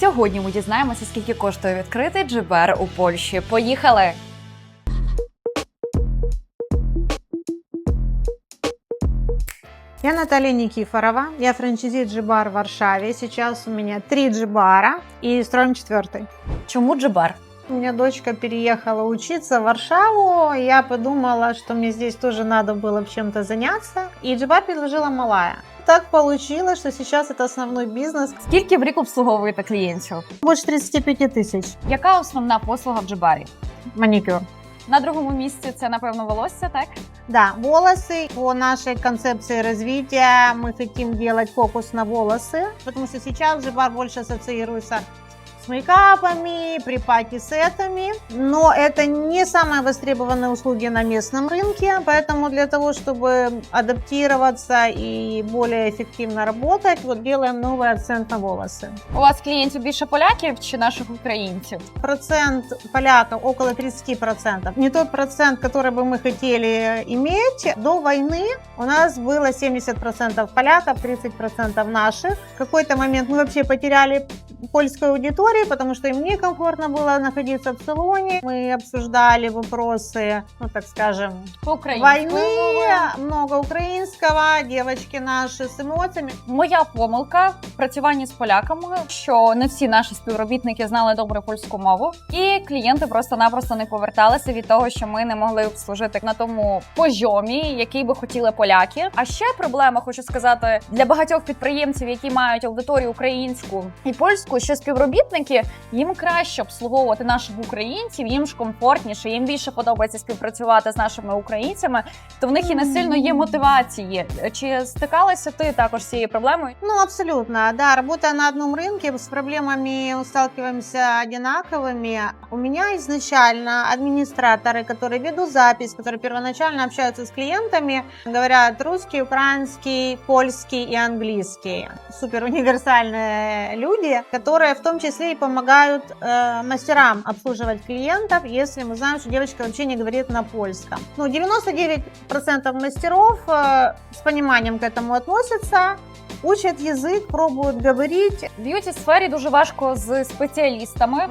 Сьогодні ми дізнаємося, скільки коштує відкрити джибер у Польщі. Поїхали! Я Наталья Никифорова, я франчайзи Джибар в Варшаве. Сейчас у меня три Джибара и строим четвертый. Чому джибар? У меня дочка переехала учиться в Варшаву, я подумала, что мне здесь тоже надо было чем-то заняться, и Джибар предложила Малая Так получилось, что сейчас это основной бизнес. Скільки в рік обслуговуєте клієнтів? Больше 35 тысяч. Яка основна послуга в джибарі? Маникюр. На другому місці це напевно волосся, так? Да, волосы. По нашей концепции развития мы хотим делать фокус на волосы, потому что сейчас Джибар больше ассоциируется с мейкапами, припати-сетами, но это не самые востребованные услуги на местном рынке, поэтому для того, чтобы адаптироваться и более эффективно работать, вот делаем новый акцент на волосы. У вас клієнтів більше поляків чи наших українців? Процент поляков около 30%. Не тот процент, который бы мы хотели иметь. До войны у нас было 70% поляков, 30% наших. В какой-то момент мы вообще потеряли польскую аудиторию, потому что им некомфортно было находиться в салоне. Мы обсуждали вопросы, ну так скажем, По войны, много украинского, девочки наши с эмоциями. Моя помилка в працюванні з поляками, що не всі наші співробітники знали добре польську мову, і клієнти просто-напросто не поверталися від того, що ми не могли обслужити на тому пожомі, який би хотіли поляки. А ще проблема, хочу сказати, для багатьох підприємців, які мають аудиторію українську і польську, що співробітники їм краще обслуговувати наших українців, їм ж комфортніше, їм більше подобається співпрацювати з нашими українцями, то в них і не сильно є мотивації. Чи стикалася ти також з цією проблемою? Ну, абсолютно, да. Работая на одном рынке, с проблемами сталкиваемся одинаковыми. У меня изначально администраторы, которые ведут запись, которые первоначально общаются с клиентами, говорят русский, украинский, польский и английский. Супер универсальные люди, которые в том числе и помогают э, мастерам обслуживать клиентов, если мы знаем, что девочка вообще не говорит на польском. Ну, 99% мастеров э, с пониманием к этому относятся, учат язык, пробуют говорить. В б'юті сфері дуже важко з спеціалістами.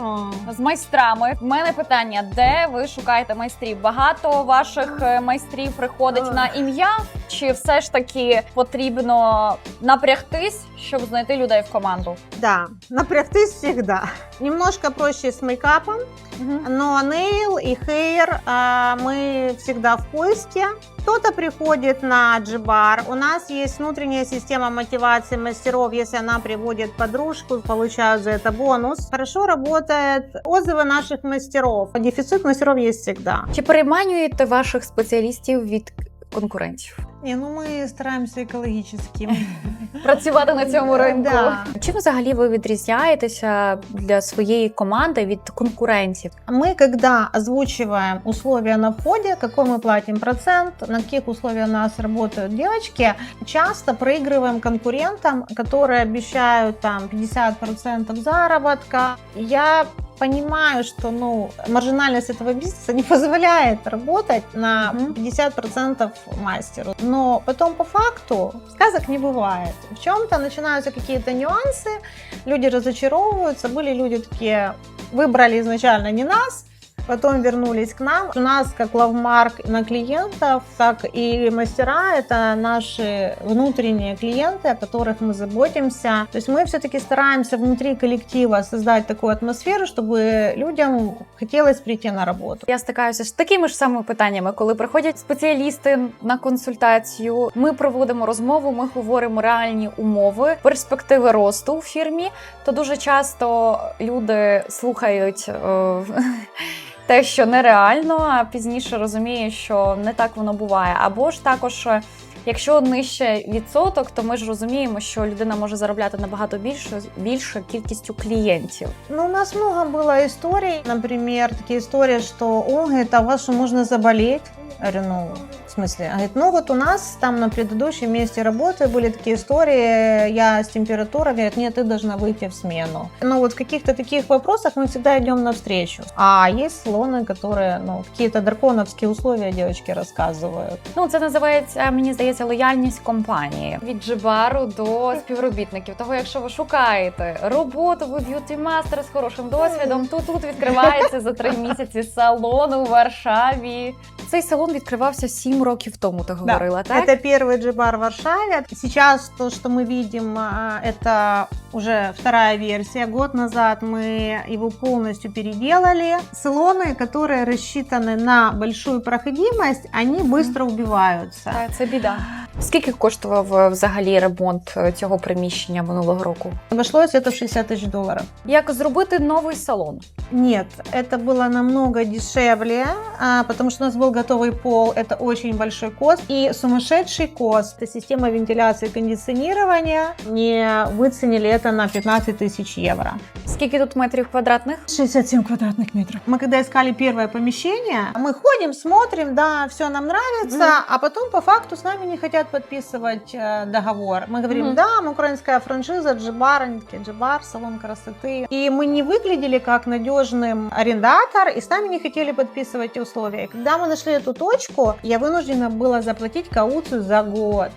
З майстрами в мене питання: де ви шукаєте майстрів? Багато ваших е, майстрів приходить Ох. на ім'я, чи все ж таки потрібно напрягтись, щоб знайти людей в команду? Да, напрягтись всегда. Немножко проще с мейкапом, но нейл и хейр а, мы всегда в поиске. Кто-то приходит на джибар. У нас есть внутренняя система мотивации мастеров. Если она приводит подружку, получают за это бонус. Хорошо работает отзывы наших мастеров. Дефицит мастеров есть всегда. Чи переманюєте ваших спеціалістів від конкурентів? Не, ну мы стараемся экологически. Працювати на цьому ринку? Да. Чим взагалі ви відрізняєтеся для своєї команди від конкурентів? Мы, когда озвучиваем условия на входе, какой мы платим процент, на каких условиях у нас работают девочки, часто проигрываем конкурентам, которые обещают там 50% заработка. Я понимаю, что ну, маржинальность этого бизнеса не позволяет работать на Мгм. 50% мастеру. Но потом по факту сказок не бывает. В чем-то начинаются какие-то нюансы, люди разочаровываются. Были люди такие, выбрали изначально не нас, потом вернулись к нам. У нас как лавмарк на клиентов, так и мастера – это наши внутренние клиенты, о которых мы заботимся. То есть мы все-таки стараемся внутри коллектива создать такую атмосферу, чтобы людям хотелось прийти на работу. Я стикаюся з такими ж самими питаннями, коли приходять спеціалісти на консультацію. Ми проводимо розмову, ми говоримо реальні умови, перспективи росту у фірмі. То дуже часто люди слухають. е, те, що нереально, а пізніше розуміє, що не так воно буває. Або ж також, е, якщо нижче відсоток, то ми ж розуміємо, що людина може заробляти набагато більше більше кількістю клієнтів. Ну, у нас много было историй. Например, такие истории, что, о, это у вас что, можно заболеть? Я говорю, ну, в смысле? Она говорит, ну вот у нас там на предыдущем месте работы были такие истории, я с температурой, говорит, нет, ты должна выйти в смену. Ну вот в каких-то таких вопросах мы всегда идем навстречу. А есть салоны, которые, ну, какие-то драконовские условия девочки рассказывают. Ну, це називається, мені здається, лояльність компанії від джибару до співробітників. Того, якщо ви шукаєте роботу, ви б'юті мастер з хорошим досвідом, то тут відкривається за три місяці салон у Варшаві. Цей салон відкривався сім років тому. Ти говорила, так? Это первый джибар в Варшаве. Сейчас то, что мы видим, а, это уже вторая версия. Год назад мы его полностью переделали. Салоны, которые рассчитаны на большую проходимость, они быстро убиваются. Так, це біда. Скільки коштував е, взагалі ремонт е, цього приміщення минулого року? Обошлось это в 60 тысяч долларов. Як зробити новий салон? Нет, это было намного дешевле, а, потому что у нас был готовый пол, это очень большой кост, и сумасшедший кост. Это система вентиляции и кондиционирования. Не выценили это на 15 тысяч евро. Скільки тут метрів квадратних? 67 квадратных метров. Мы когда искали первое помещение, мы ходим, смотрим, да, все нам нравится, а потом по факту с нами не хотят подписывать э, договор. Мы говорим, Мгм. да, мы украинская франшиза, Джибар, они такие, Джибар, салон красоты. И мы не выглядели как надежным арендатор, и с нами не хотели подписывать условия. И когда мы нашли эту точку, я вынуждена была заплатить кауцию за год.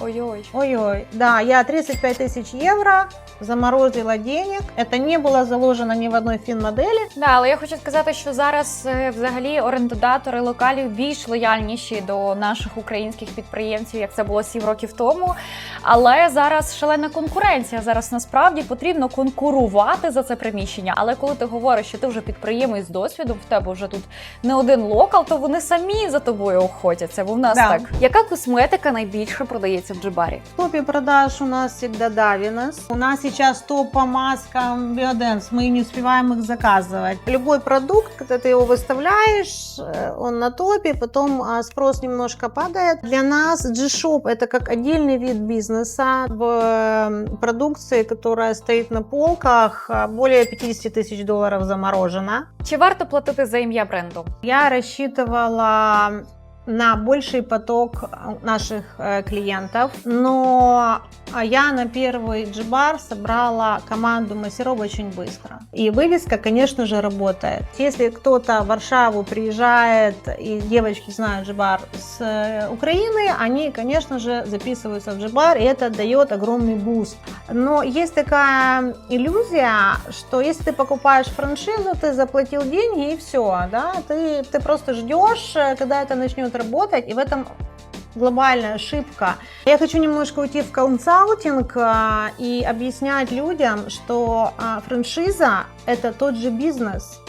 Ой-ой. Ой-ой, да, я 35 тысяч евро заморозила денег. Это не было заложено ни в одной финмодели. Да, але я хочу сказати, що зараз е, взагалі орендодатори локалів більш лояльніші до наших українських підприємців, як це було сім років тому. Але зараз шалена конкуренція. Зараз насправді потрібно конкурувати за це приміщення. Але коли ти говориш, що ти вже підприємець з досвідом, в тебе вже тут не один локал, то вони самі за тобою охотяться. Бо в нас Да. так. Яка косметика найбільше продається в Джибарі? В топе продаж у нас всегда Давинес. У нас сейчас топ по маскам Биоденс. Мы не успеваем их заказывать. Любой продукт, когда ты его выставляешь, э, он на топе, потом а, спрос немножко падает. Для нас G-Shop это как отдельный вид бизнеса. В э, продукции, которая стоит на полках, а, более 50 тысяч долларов заморожено. Чи варто платити за ім'я бренду? Я рассчитывала на больший поток наших э, клиентов, но а, я на первый джибар собрала команду мастеров очень быстро. И вывеска, конечно же, работает. Если кто-то в Варшаву приезжает, и девочки знают джибар с э, Украины, они, конечно же, записываются в джибар, и это дает огромный буст. Но есть такая иллюзия, что если ты покупаешь франшизу, ты заплатил деньги и все, да, ты, ты просто ждешь, э, когда это начнет работать, и в этом глобальная ошибка. Я хочу немножко уйти в консалтинг а, и объяснять людям, что а, франшиза это тот же бизнес.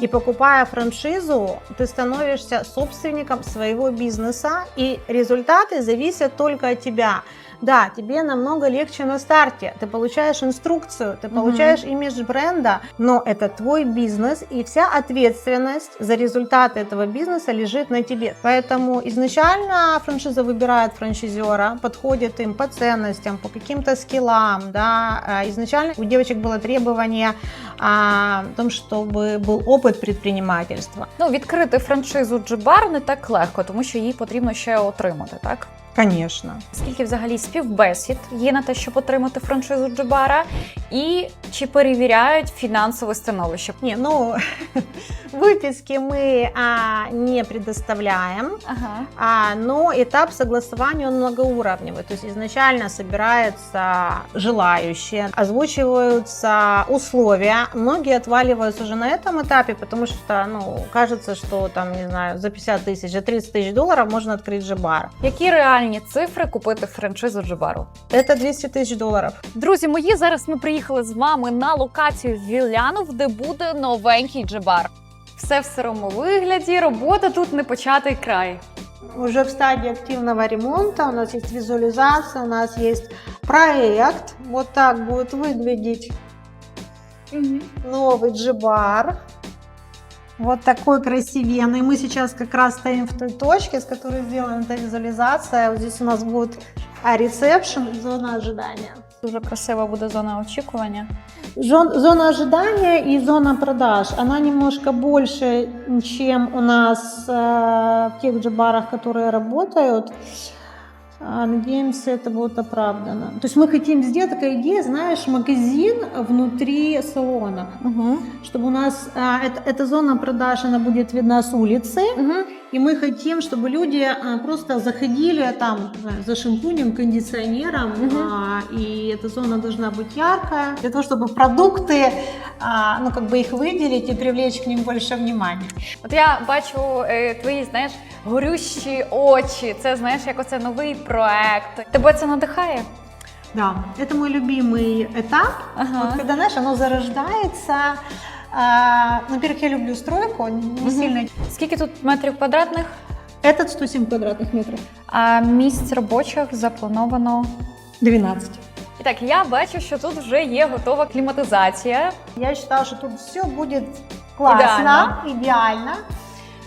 И покупая франшизу, ты становишься собственником своего бизнеса, и результаты зависят только от тебя. Да, тебе намного легче на старте. Ты получаешь инструкцию, ты Мгм. получаешь имидж бренда, но это твой бизнес, и вся ответственность за результаты этого бизнеса лежит на тебе. Поэтому изначально франшиза выбирает франшизера, подходит им по ценностям, по каким-то скиллам. Да. А Изначально у девочек было требование а, о том, чтобы был опыт предпринимательства. Ну, відкрити франшизу Джибар не так легко, тому що її потрібно ще отримати, так? Конечно. Скільки взагалі співбесід є на те, щоб отримати франшизу Джибара, і чи перевіряють фінансове становище? Не, ну, выписки мы а, не предоставляем. Ага. А, но этап согласования он многоуровневый. То есть изначально собираются желающие, озвучиваются условия. Многие отваливаются уже на этом этапе, потому что, ну, кажется, что там, не знаю, за 50 тысяч, за 30 тысяч долларов можно открыть же бар. Які реальні цифри купити франшизу Джибару? Это 200 тысяч долларов. Друзі мої, зараз ми приїхали з вами на локацію Вілянов, де буде новенький Джибар. Все в сирому вигляді, робота тут не початий край. Уже в стадии активного ремонта у нас есть визуализация, у нас есть проект. Вот так будет выглядеть новый джибар. Вот такой красивенный. Мы сейчас как раз стоим в той точке, с которой сделана эта визуализация. Вот здесь у нас будет а, ресепшн, зона ожидания. Дуже красива буде зона очікування. Жон- Зона ожидания и зона продаж, она немножко больше, чем у нас э, в тех же барах, которые работают. А, Надеемся, это будет оправдано. То есть мы хотим сделать такая идея, знаешь, магазин внутри салона, Угу. чтобы у нас а, эт- эта зона продаж, она будет видна с улицы, Угу. и мы хотим, чтобы люди а, просто заходили там не знаю, за шампунем, кондиционером, Мгм. а, и эта зона должна быть яркая, для того, чтобы продукты, а, ну, как бы их выделить и привлечь к ним больше внимания. От я бачу е, твої, знаєш, горющі очі. Це знаєш, як оце новий проект. Тебе це надихає? Да, это мой любимый этап, Ага. вот когда, знаешь, оно зарождается. А, ну, во-первых, я люблю стройку, не Мгм. сильно. Скільки тут метрів квадратних? Этот 107 квадратных метров. А місць робочих заплановано. 12. І так, я бачу, що тут вже є готова кліматизація. Я считала, что тут все будет классно, Идеально. идеально.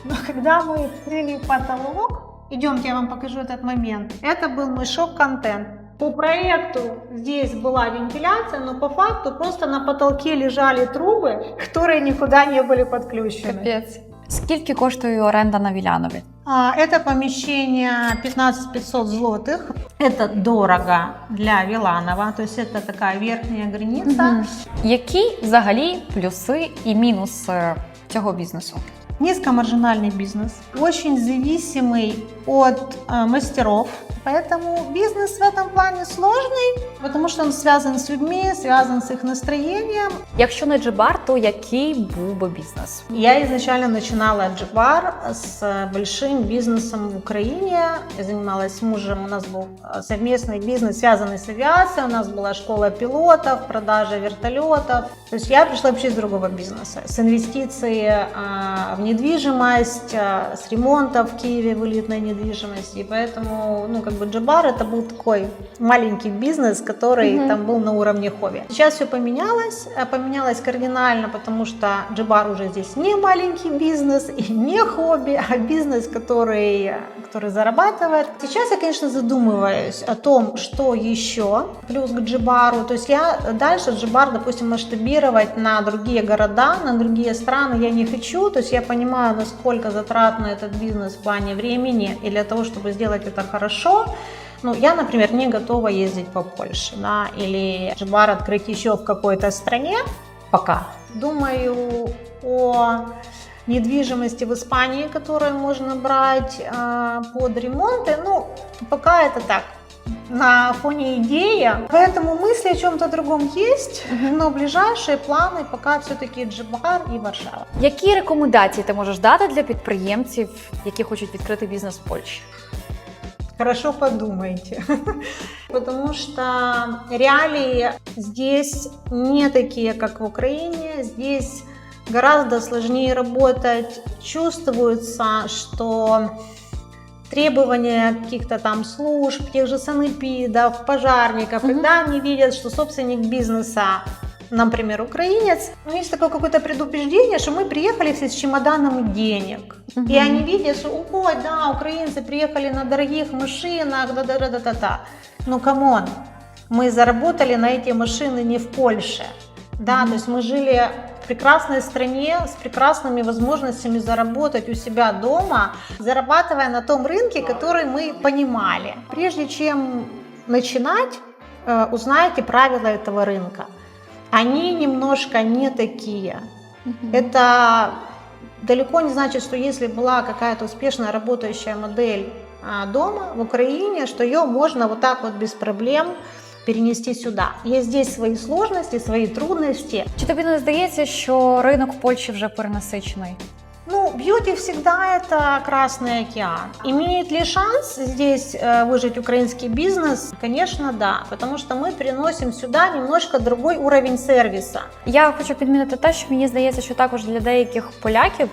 Но когда мы открыли потолок, идемте, я вам покажу этот момент. Это был мой шок-контент. По проекту здесь была вентиляция, но по факту просто на потолке лежали трубы, которые никуда не были подключены. Капець. Скільки коштує оренда на Вілянові? А, Это помещение 15 500 злотых. Это дорого для Виланова, то есть это такая верхняя граница. Які взагалі плюси і мінуси цього бізнесу? Низкомаржинальный бизнес, очень зависимый от э, мастеров, поэтому бизнес в этом плане сложный, потому что он связан с людьми, связан с их настроением. Якщо не джибар, то який був би бізнес? Я изначально начинала Джибар с э, большим бизнесом в Украине. Я занималась с мужем, у нас был э, совместный бизнес, связанный с авиацией, у нас была школа пилотов, продажа вертолетов. То есть я пришла вообще из другого бизнеса, с инвестиций э, в недвижимость, э, с ремонта в Киеве в элитной недвижимости. И поэтому, ну, как бы Джибар это был такой маленький бизнес, который Мгм. там был на уровне хобби. Сейчас все поменялось, э, поменялось кардинально, потому что Джибар уже здесь не маленький бизнес и не хобби, а бизнес, который, который зарабатывает. Сейчас я, конечно, задумываюсь о том, что еще плюс к Джибару. То есть я дальше Джибар, допустим, масштабировать на другие города, на другие страны я не хочу. То есть я понимаю, насколько затратно этот бизнес в плане времени и для того, чтобы сделать это хорошо, ну, я, например, не готова ездить по Польше, да, или Джибар открыть еще в какой-то стране пока. Думаю о недвижимости в Испании, которую можно брать а, под ремонты. Ну, пока это так, на фоне идеи. Поэтому мысли о чем-то другом есть, но ближайшие планы пока все-таки Джибар и Варшава. Які рекомендації ти можеш дати для підприємців, які хочуть відкрити бізнес в Польщі? Хорошо подумайте, потому что реалии здесь не такие, как в Украине. Здесь гораздо сложнее работать. Чувствуется, что требования каких-то там служб, тех же санэпидов, пожарников, Мгм. когда они видят, что собственник бизнеса например, украинец, ну, есть такое какое-то предупреждение, что мы приехали все с чемоданом денег. И они видят, что, ой, да, украинцы приехали на дорогих машинах, да-да-да-да-да. Ну, камон, мы заработали на эти машины не в Польше. Да, то есть мы жили прекрасной стране с прекрасными возможностями заработать у себя дома, зарабатывая на том рынке, который мы понимали. Прежде чем начинать, э, узнайте правила этого рынка. Они немножко не такие. Это далеко не значит, что если была какая-то успешная работающая модель а, дома в Украине, что ее можно вот так вот без проблем перенести сюда. Есть здесь свои сложности, свои трудности. Чи тобі не здається, що ринок в Польщі вже перенасичений? Ну, бьюти всегда это Красный океан. Имеет ли шанс здесь э, выжить украинский бизнес? Конечно, да, потому что мы приносим сюда немножко другой уровень сервиса. Я хочу підмінити те, що мені здається, що також для деяких поляків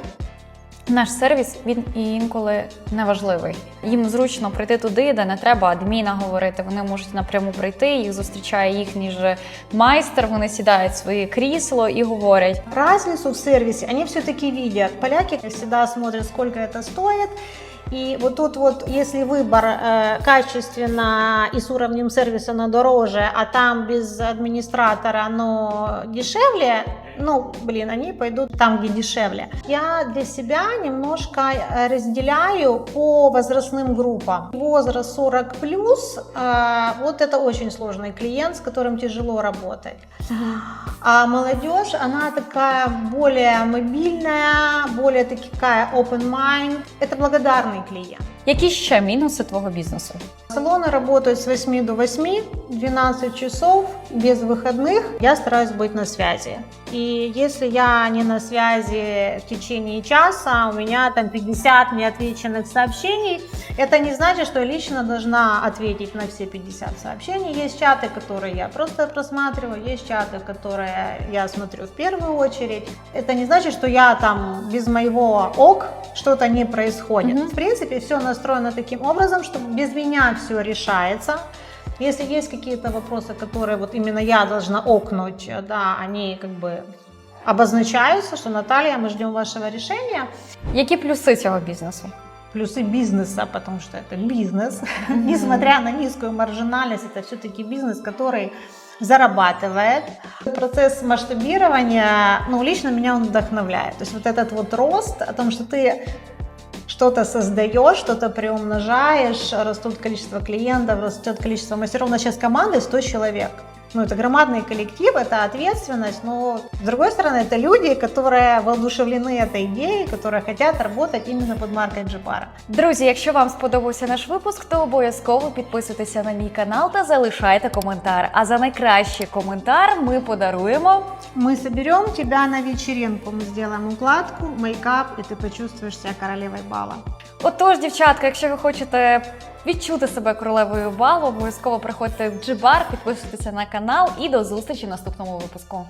наш сервіс він і інколи неважливий. Їм зручно прийти туди, де не треба адміна говорити. Вони можуть напряму прийти. Їх зустрічає їхній же майстер. Вони сідають в своє крісло і говорять. Разницу в сервисе они все-таки видят. Поляки всегда смотрят, сколько это стоит. И вот тут вот, если выбор э, качественно и с уровнем сервиса на дороже, а там без администратора оно дешевле, ну, блин, они пойдут там, где дешевле. Я для себя немножко э, разделяю по возрастным группам. Возраст 40 плюс, э, вот это очень сложный клиент, с которым тяжело работать. А молодежь, она такая более мобильная, более такая open mind. Это благодарный клиент. Які ще мінуси твого бізнесу? Салоны работают с 8 до 8, 12 часов, без выходных. Я стараюсь быть на связи. И если я не на связи в течение часа, у меня там 50 неотвеченных сообщений, это не значит, что я лично должна ответить на все 50 сообщений. Есть чаты, которые я просто просматриваю, есть чаты, которые я смотрю в первую очередь. Это не значит, что я там без моего ок что-то не происходит. Мгм. В принципе, все настроено таким образом, что без меня все решается. Если есть какие-то вопросы, которые вот именно я должна окнуть, да, они как бы обозначаются, что Наталья, мы ждем вашего решения. Які плюси цього бізнесу? Плюсы бизнеса, потому что это бизнес. Несмотря на низкую маржинальность, это все-таки бизнес, который зарабатывает. Процесс масштабирования, ну, лично меня он вдохновляет. То есть вот этот вот рост, о том, что ты что-то создаешь, что-то приумножаешь, растут количество клиентов, растет количество мастеров. У нас сейчас команда 100 человек. Ну, это громадный коллектив, это ответственность, но с другой стороны, это люди, которые воодушевлены этой идеей, которые хотят работать именно под маркой Джипара. Друзі, якщо вам сподобався наш випуск, то обов'язково підписуйтеся на мій канал та залишайте коментар. А за найкращий коментар ми подаруємо Мы соберем тебя на вечеринку, мы сделаем укладку, мейкап, и ты почувствуешь себя королевой бала. Отож, дівчатка, якщо ви хочете відчути себе королевою балу, обов'язково приходьте в Джибар, підписуйтеся на канал і до зустрічі в наступному випуску.